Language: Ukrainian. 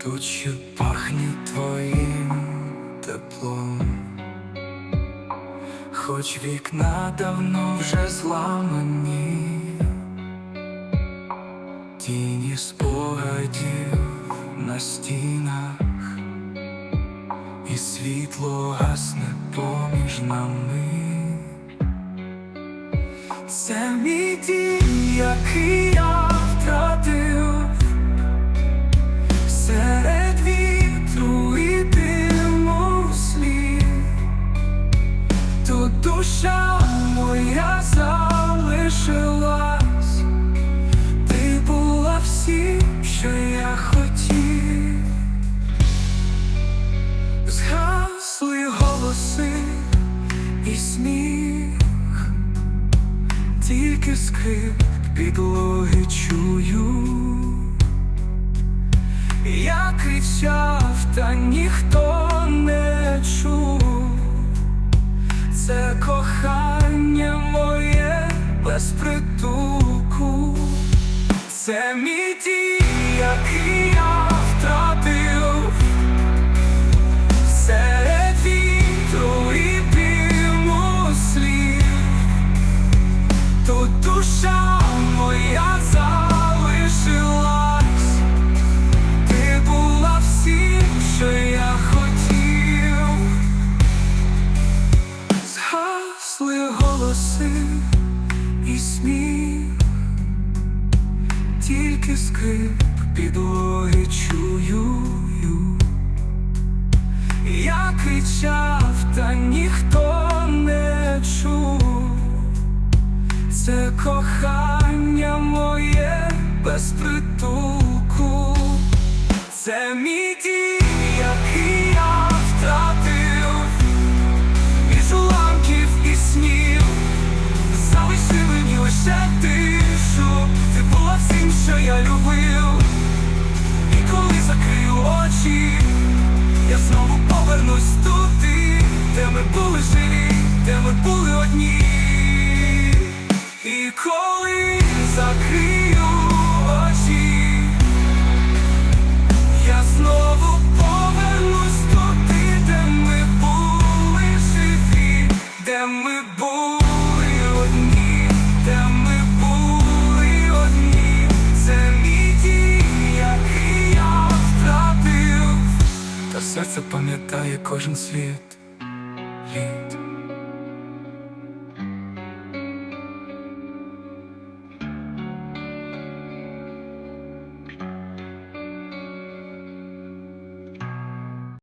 Ще пахне твоїм теплом, хоч вікна давно вже зламані, тіні спогадів на стінах, і світло гасне поміж нами. Це мій дім, який Скрип підлоги чую, я кричав, та ніхто не чув. Це кохання моє без притулку, це мій дім, скрип підлоги чую. Я кричав, та ніхто не чув. Це кохання моє без всім, що я любив, і коли закрию очі, я знову повернусь туди, де ми були живі, де ми були одні. Серце пам'ятає кожен світ літ.